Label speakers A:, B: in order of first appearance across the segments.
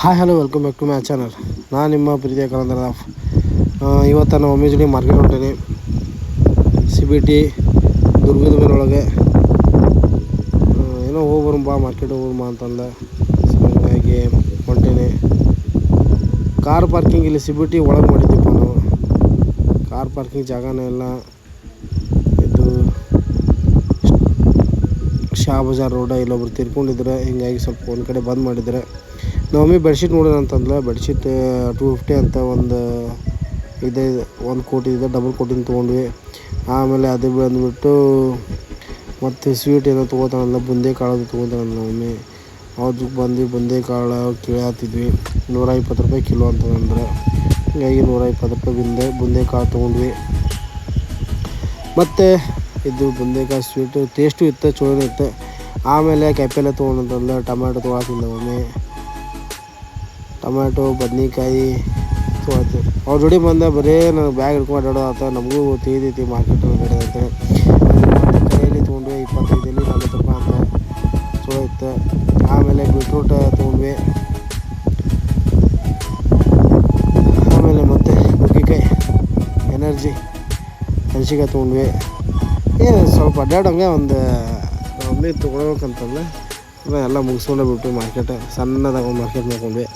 A: Hi hello welcome back to my channel ನಾನು ನಿಮ್ಮ ಪ್ರೀತಿಯ ಕಲಂದರ ಇವತ್ತು ನಾನು ಮಮ್ಮಿ ಜೊತೆ ಮಾರ್ಕೆಟ್ ಹೊಂಟೇನಿ ಸಿ ಬಿ ಟಿ ದುರ್ಗದ ಮೇಲೊಳಗೆ ಏನೋ ಹೋಗ್ಬರು ಬಾ ಮಾರ್ಕೆಟ್ ಹೋಗ್ಬರು ಬಾ ಅಂತಂದ. ಸೊ ಹಂಗಾಗಿ ಹೊಂಟೀನಿ. ಕಾರ್ ಪಾರ್ಕಿಂಗ್ ಇಲ್ಲಿ ಸಿ ಬಿ ಟಿ ಒಳಗೆ ಮಾಡಿದ್ದೀವಿ ನಾವು. ಕಾರ್ ಪಾರ್ಕಿಂಗ್ ಜಾಗನೇ ಇಲ್ಲ. ಇದು ಶಾ ಬಜಾರ್ ರೋಡ ಇಲ್ಲೊಬ್ರು ತಿರ್ಕೊಂಡಿದ್ರೆ, ಹಿಂಗಾಗಿ ಸ್ವಲ್ಪ ಒಂದು ಕಡೆ ಬಂದ್ ಮಾಡಿದ್ರೆ. ನವಮಿ ಬೆಡ್ಶೀಟ್ ನೋಡೋಣ ಅಂತಂದ್ರೆ ಬೆಡ್ಶೀಟ್ ಟೂ ಫಿಫ್ಟಿ ಅಂತ ಒಂದು ಇದೆ, ಒಂದು ಕೋಟಿ ಇದೆ ಡಬಲ್ ಕೋಟಿನ ತೊಗೊಂಡ್ವಿ. ಆಮೇಲೆ ಅದು ಬಂದುಬಿಟ್ಟು ಮತ್ತು ಸ್ವೀಟ್ ಏನೋ ತೊಗೋತಾನಲ್ಲ ಬುಂದೆ ಕಾಳು ತೊಗೋತಾನಲ್ಲ ನವಮಿ. ಅವ್ರಿಗೆ ಬಂದು ಬುಂದೆ ಕಾಳು ಕೇಳಾತಿದ್ವಿ. ನೂರ ಇಪ್ಪತ್ತು ರೂಪಾಯಿ ಕಿಲೋ ಅಂತಂದ್ರೆ. ಹೀಗಾಗಿ ನೂರ ಇಪ್ಪತ್ತು ರೂಪಾಯಿ ಬುಂದೆ ಬುಂದೆ ಕಾಳು ತೊಗೊಂಡ್ವಿ. ಮತ್ತು ಇದು ಬುಂದೆಕಾಯಿ ಸ್ವೀಟು ಟೇಸ್ಟು ಇತ್ತು ಚಲೋ ಇತ್ತು. ಆಮೇಲೆ ಕೆಪ್ಪೆಲ್ಲ ತೊಗೊಂಡಂತಂದ್ರೆ ಟೊಮ್ಯಾಟೊ ತೊಗೊಳತ್ತಿಂದ ಒಮ್ಮೆ ಟೊಮ್ಯಾಟೊ, ಬದ್ನೆಕಾಯಿ ತೊಗೊಳತ್ತಿ ಅವ್ರ ಜೋಡಿ ಬಂದ ಬರೀ ನನಗೆ ಬ್ಯಾಗ್ ಹಿಡ್ಕೊಂಡು ಅಡ್ಡಾಡೋದಾತ ನಮಗೂ ತಿಳಿದೈತಿ ಮಾರ್ಕೆಟ್ ಬೇಡ ಅಂತೇಳಿ ಕೈಯಲ್ಲಿ ತೊಗೊಂಡ್ವಿ ಇಪ್ಪತ್ತೈದಲ್ಲಿ ನಲ್ವತ್ತು ರೂಪಾಯಿ ಅಂತ. ಚಲೋ ಇತ್ತು. ಆಮೇಲೆ ಬೀಟ್ರೂಟ್ ತೊಗೊಂಡ್ವಿ. ಆಮೇಲೆ ಮತ್ತೆ ನುಗ್ಗಿಕಾಯಿ, ಎನರ್ಜಿ ಮೆಣಸಿನ್ಕಾಯಿ ತೊಗೊಂಡ್ವಿ. ಏನು ಸ್ವಲ್ಪ ಅಡ್ಡಾಡೋಂಗೆ ಒಂದು ಒಮ್ಮೆ ತೊಗೊಳ್ಬೇಕಂತಂದ್ರೆ ಎಲ್ಲ ಮುಗಿಸ್ಕೊಂಡೇ ಬಿಟ್ಟು ಮಾರ್ಕೆಟ್ ಸಣ್ಣದಾಗ ಒಂದು ಮಾರ್ಕೆಟ್ ಮಾಡ್ಕೊಂಡ್ವಿ.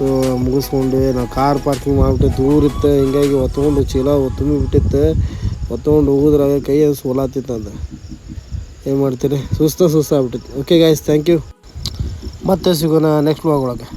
A: ಸೊ ಮುಗಿಸ್ಕೊಂಡು ನಾವು ಕಾರ್ ಪಾರ್ಕಿಂಗ್ ಮಾಡಿಬಿಟ್ಟು ದೂರ ಇತ್ತು. ಹಿಂಗಾಗಿ ಹೊತ್ಕೊಂಡು ಚೀಲ ತುಂಬಿ ಬಿಟ್ಟಿತ್ತು. ಹೊತ್ಕೊಂಡು ಹೋಗೋದ್ರಾಗ ಕೈ ಸೋಲಾತಿತ್ತು ಅಂತ ಏನು ಮಾಡ್ತೀರಿ? ಸುಸ್ತ ಸುಸ್ತಾಗ್ಬಿಟ್ಟಿತ್ತು ಓಕೆ ಗಾಯ್ಸ್ ಥ್ಯಾಂಕ್ ಯು ಮತ್ತೆ ಸಿಗೋಣ ನೆಕ್ಸ್ಟ್ ಬ್ಲಾಗ್ ಒಳಗೆ.